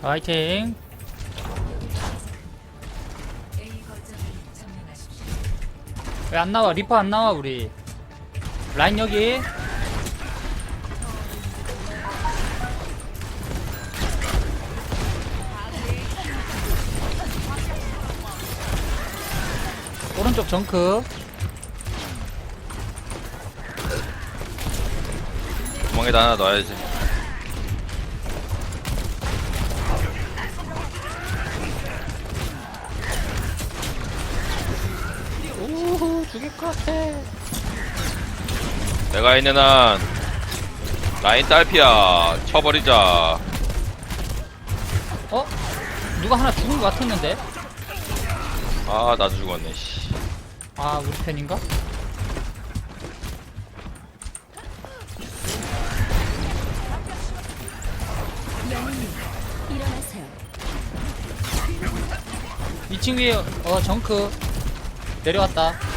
자, 화이팅. 왜 안 나와? 리퍼 안 나와, 우리. 라인 여기. 오른쪽 정크. 구멍에다 하나 넣어야지. 죽일 것 같아. 내가 있는 한 라인 딸피야. 쳐버리자. 어? 누가 하나 죽은 것 같았는데? 아, 나도 죽었네. 씨. 아, 우리 편인가? 일어나세요. 2층 위에, 어, 정크. 내려왔다.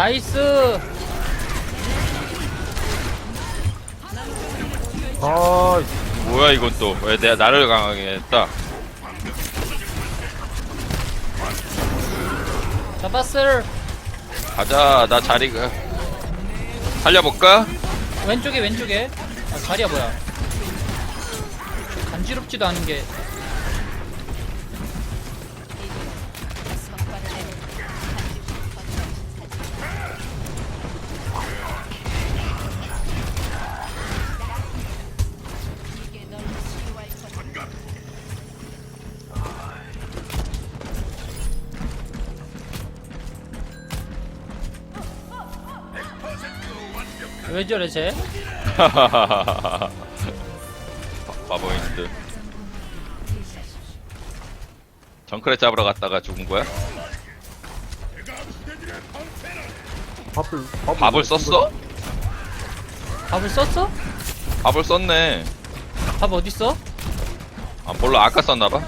나이스! 아, 뭐야 이건 또? 왜 내가 나를 강하게 했다? 잡았을! 가자. 나 자리가 살려볼까? 왼쪽에, 왼쪽에. 아, 자리야, 뭐야. 간지럽지도 않은 게. 왜 저래, 쟤? 바- 바보인드. 정크레 잡으러 갔다가 죽은 거야? 밥을, 밥을, 밥을 썼어? 밥을 썼어? 밥을 썼네. 밥 어딨어? 아, 몰라. 아까 썼나봐.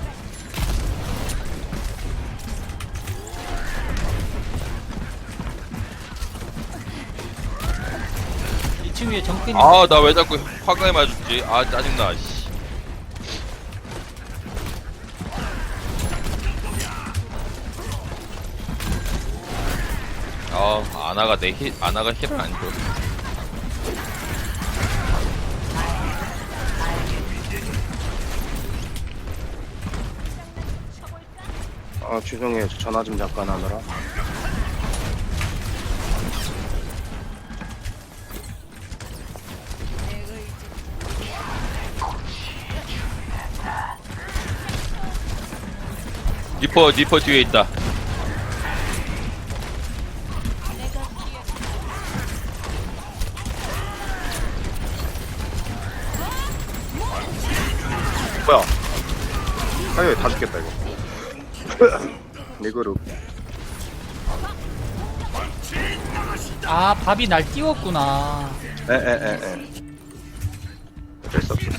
이층 위에 정크님 아, 나 왜 자꾸 화강에 맞았지? 아, 짜증나. 씨. 아, 아나가 내 힐, 아나가 힐을 안 줘. 아 죄송해요 저 전화 좀 잠깐 하느라 니퍼, 니퍼 뒤에 있다. 뭐야? 아유 다 죽겠다 이거. 리그룹. 아 밥이 날 띄웠구나. 에에에에. 어쩔 수 없어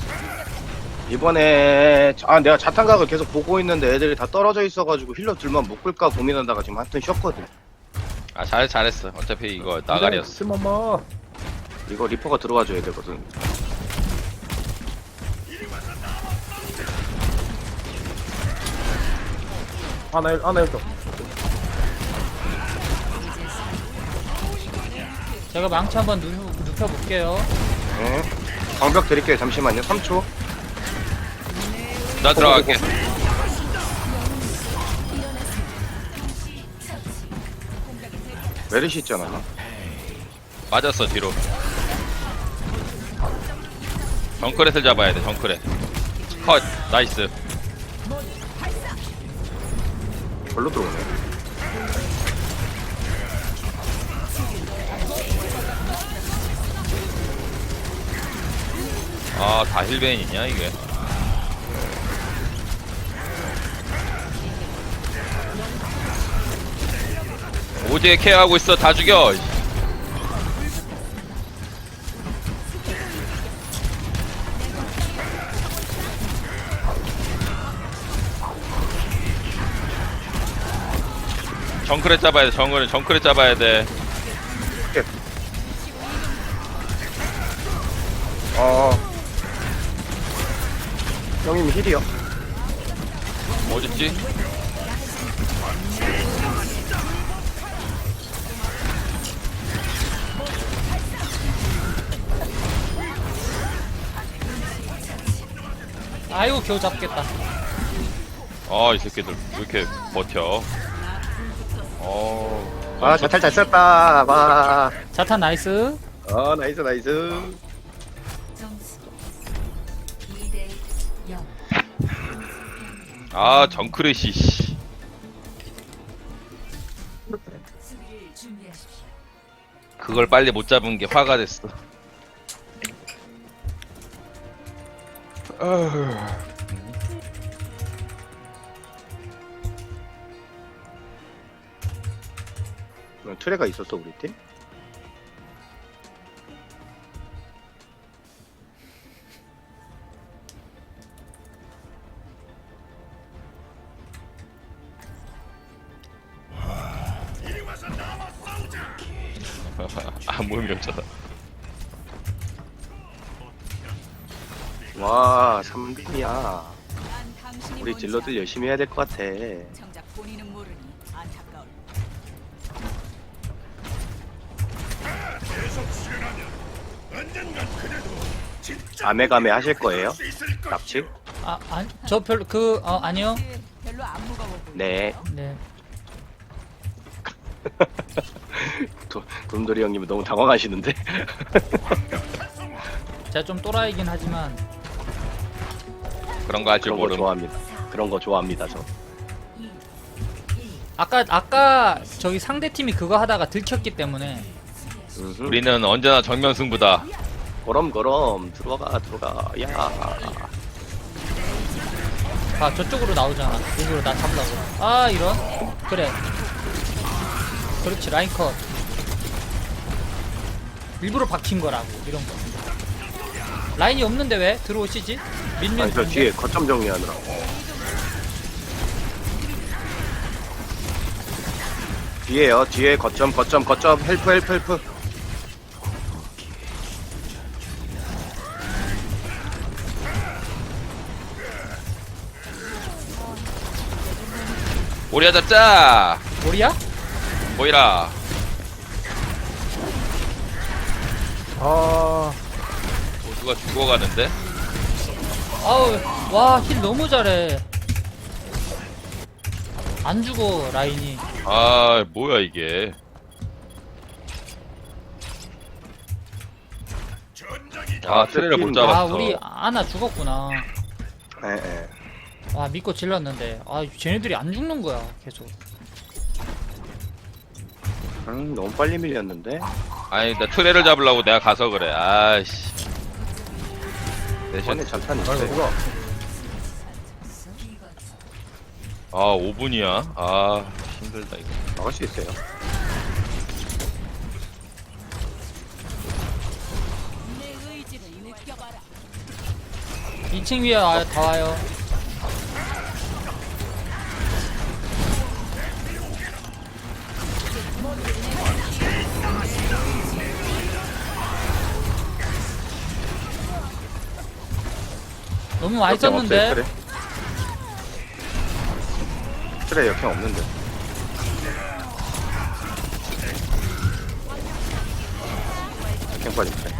이번에 아 내가 자탄각을 계속 보고 있는데 애들이 다 떨어져 있어가지고 힐러 둘만 못 끌까 고민하다가 지금 한턴 쉬었거든 아, 잘, 잘했어. 어차피 이거 나가리였어. 스마마. 이거 리퍼가 들어와줘야 되거든 하나, 일- 하나 일도. 제가 망치 한번 누, 눕혀볼게요 네 방벽 드릴게요 잠시만요 3초 나 들어갈게. 메르시 있잖아 맞았어, 뒤로. 정크렛을 잡아야 돼, 정크렛. 컷, 나이스. 별로 들어오네 아, 다 힐베인이냐, 이게. 오지에 케어하고 있어, 다 죽여. 정크레 잡아야 돼 정크레 정크레 잡아야 돼 어. 형님 힐이요. 어딨지? 아이고 겨우 잡겠다 아 이 새끼들 왜 이렇게 버텨 어 아, 자탈 잘 썼다. 와. 자탄 나이스 아, 나이스, 나이스. 점수 2대 0 아 정크레시 씨 수비를 준비하십시오. 그걸 빨리 못 잡은 게 화가 됐어 어, 트레가 있었어, 우리 팀? 아무 의미 없잖아 와, 3빈이야. 난 당신이 우리 딜러들 열심히 해야 될 것 같아. 알- 정작 본인은 모르니 안타까울. 아메가메 하실 거예요? 납치? 아, 아니, 저 별로 그 어, 아니요 별로 안 무거워 보여. 네. 네 도, 돔돌이 형님은 너무 당황하시는데? 제가 좀 또라이긴 하지만 그런 거 할 줄 그런 거 모름 좋아합니다. 그런 거 좋아합니다, 저. 아까 아까 저기 상대 팀이 그거 하다가 들켰기 때문에. 우리는 언제나 정면 승부다 그럼, 그럼. 들어가, 들어가. 야. 아 저쪽으로 나오잖아 일부러 나 잡으려고 아 이런 그래 그렇지 라인 컷 일부러 박힌 거라고 이런 거 라인이 없는데 왜 들어오시지 밀면 아니, 저? 뒤에 거점 정리하느라. 뒤에요, 뒤에 거점, 거점, 거점. 헬프, 헬프, 헬프. 오리야 잡자 우리야? 보이라 아 누가 죽어가는데? 아우 와 힐 너무 잘해. 안 죽어 라인이. 아 뭐야 이게. 아 트레를 못 아, 잡았어. 아 우리 아나 죽었구나. 예, 예. 와 믿고 질렀는데. 아 쟤네들이 안 죽는 거야 계속. 음, 너무 빨리 밀렸는데? 아니 나 트레를 잡으려고 내가 가서 그래. 아이씨 대신 자탄 있어요. 누가 아 5분이야 아 힘들다 이거 막을 수 있어요. 내 의지를 느껴봐라. 2층 위에 와, 다 와요 너무 많이 역행 없어요, 썼는데. 트레 역행 없는데. 역행 빠진 트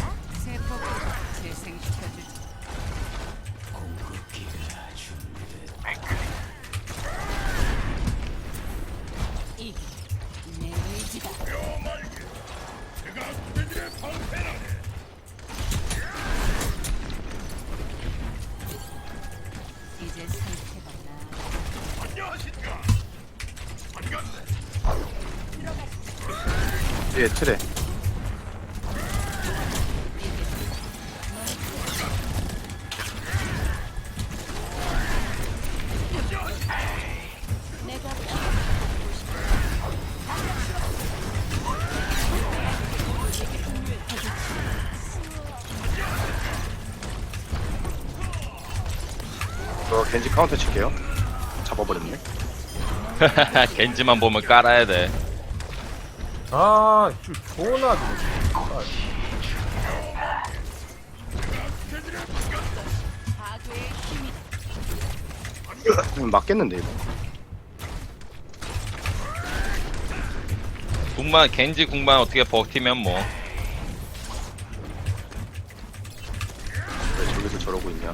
뒤에 트레. 저 겐지 카운터 칠게요. 잡아버렸네. 겐지만 보면 깔아야 돼. 아, 좀 존나 아, 음, 맞겠는데 이거. 궁만 겐지 궁만 어떻게 버티면 뭐. 왜 저기서 저러고 있냐?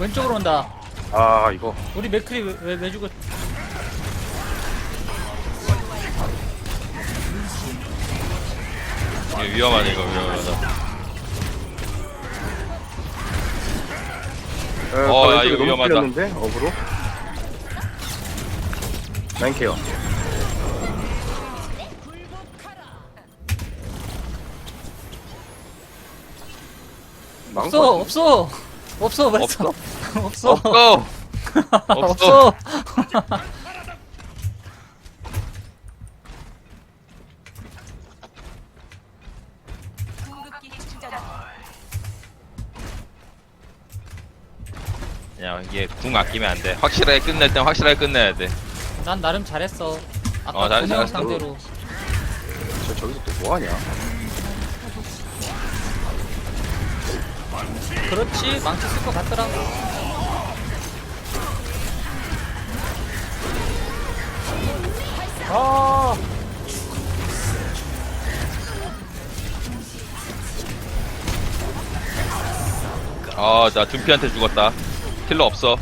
왼쪽으로 온다. 아 이거 우리 맥크리 왜, 왜, 왜 죽었? 이거 위험하네 이거 위험하다. 어, 어, 야, 왼쪽에 이거 너무 위험하다. 어그로? 라인케어 없어 없어 없어 없어? 없어 없어. 없어. 야 이게 궁 아끼면 안 돼. 확실하게 끝낼 땐 확실하게 끝내야 돼. 난 나름 잘했어. 아까 어, 잘했어. 상대로. 저 저기서 또 뭐하냐? 그렇지 망치 쓸 것 같더라고. 아, 아 나 둠피한테 죽었다. 킬러 없어.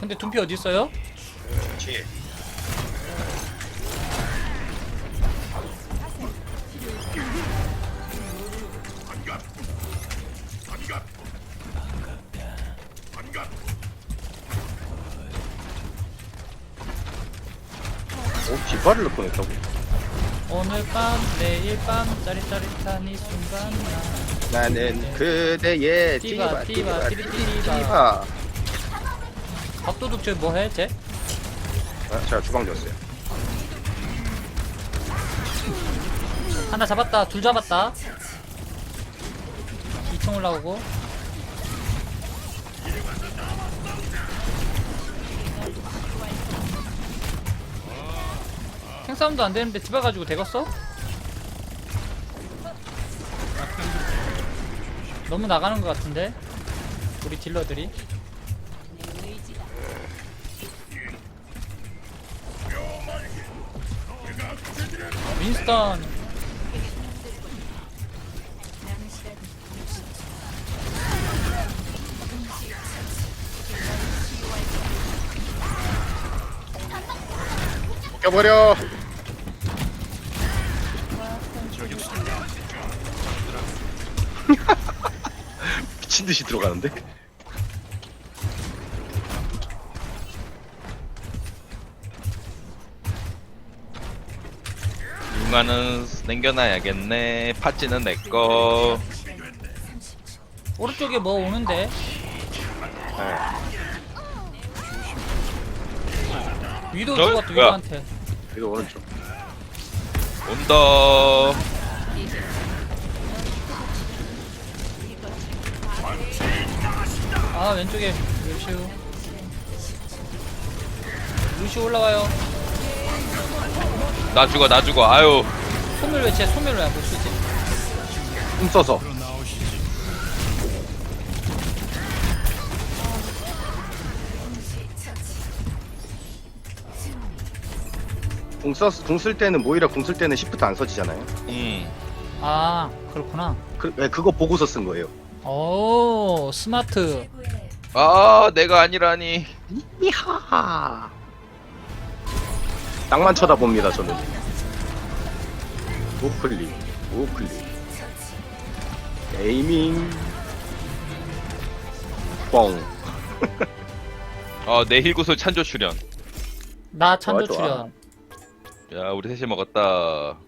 근데 둠피 어디 있어요? 그렇지 오 뒷발을 넣고 냈다고? 오늘 밤 내일 밤 짜릿짜릿한 이 순간 나. 나는 그대의 띠바, 띠바, 띠바 띠바 띠리바. 띠바. 밥도둑 저 뭐해 쟤? 아, 제가 주방 줬어요. 하나 잡았다. 둘 잡았다. 2층 올라오고 생싸움도 안 되는데 집어가지고 되겠어? 너무 나가는 것 같은데 우리 딜러들이. 윈스턴 껴버려 듯이 들어가는데 융화는 남겨놔야겠네. 파찌는 내꺼. 오른쪽에 뭐 오는데 네. 위도 어? 죽었다 뭐야? 위도한테 이거 오른쪽 온다. 아 왼쪽에 루시우 루시우 올라와요 나 죽어 나 죽어. 아유. 소멸 왜쟤 소멸 왜못 쓰지 힘 써서 궁쓸 때는 모이라 궁 쓸 때는 시프트 안 써지잖아요. 음. 아 그렇구나 그, 네, 그거 보고서 쓴 거예요. 오 스마트 아 내가 아니라니. 이하. 땅만 쳐다봅니다 저는. 우클릭, 우클릭. 에이밍. 뻥. 어, 내 힐구슬 찬조 출연. 나 찬조 좋아, 좋아. 출연 야, 우리 셋이 먹었다.